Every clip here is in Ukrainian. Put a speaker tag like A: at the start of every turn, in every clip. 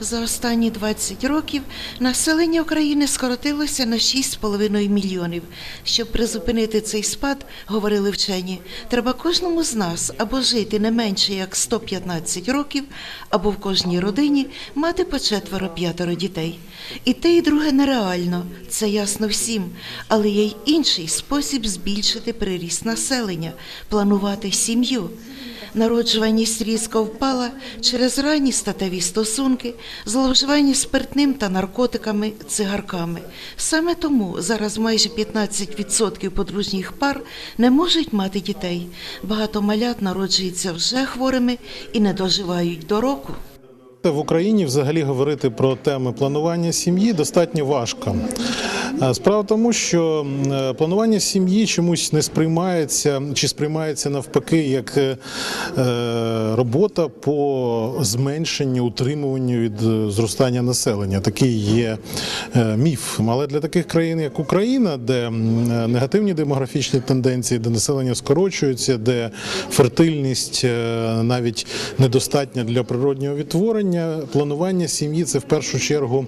A: За останні 20 років населення України скоротилося на 6,5 мільйонів. Щоб призупинити цей спад, говорили вчені, треба кожному з нас або жити не менше як 115 років, або в кожній родині мати по четверо-п'ятеро дітей. І те, і друге нереально, це ясно всім, але є й інший спосіб збільшити приріст населення, планувати сім'ю. Народжуваність різко впала через ранні статеві стосунки, зловживання спиртним та наркотиками, цигарками. Саме тому зараз майже 15% подружніх пар не можуть мати дітей. Багато малят народжуються вже хворими і не доживають до року.
B: В Україні взагалі говорити про теми планування сім'ї достатньо важко. Справа в тому, що е, планування сім'ї чомусь не сприймається чи сприймається навпаки як е, робота по зменшенню утримуванню від е, зростання населення. Такий є е, міф. Але для таких країн, як Україна, де е, негативні демографічні тенденції, де населення скорочується, де фертильність е, навіть недостатня для природнього відтворення, планування сім'ї це в першу чергу.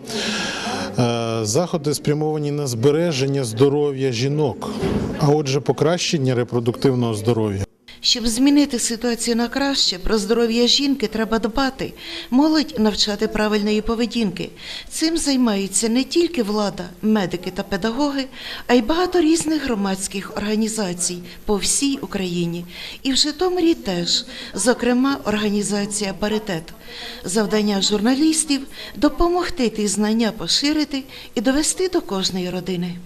B: Е, Заходи спрямовані на збереження здоров'я жінок, а отже, покращення репродуктивного здоров'я.
A: Щоб змінити ситуацію на краще, про здоров'я жінки треба дбати, молодь навчати правильної поведінки. Цим займаються не тільки влада, медики та педагоги, а й багато різних громадських організацій по всій Україні. І в Житомирі теж, зокрема, організація Паритет. Завдання журналістів допомогти ті знання поширити і довести до кожної родини.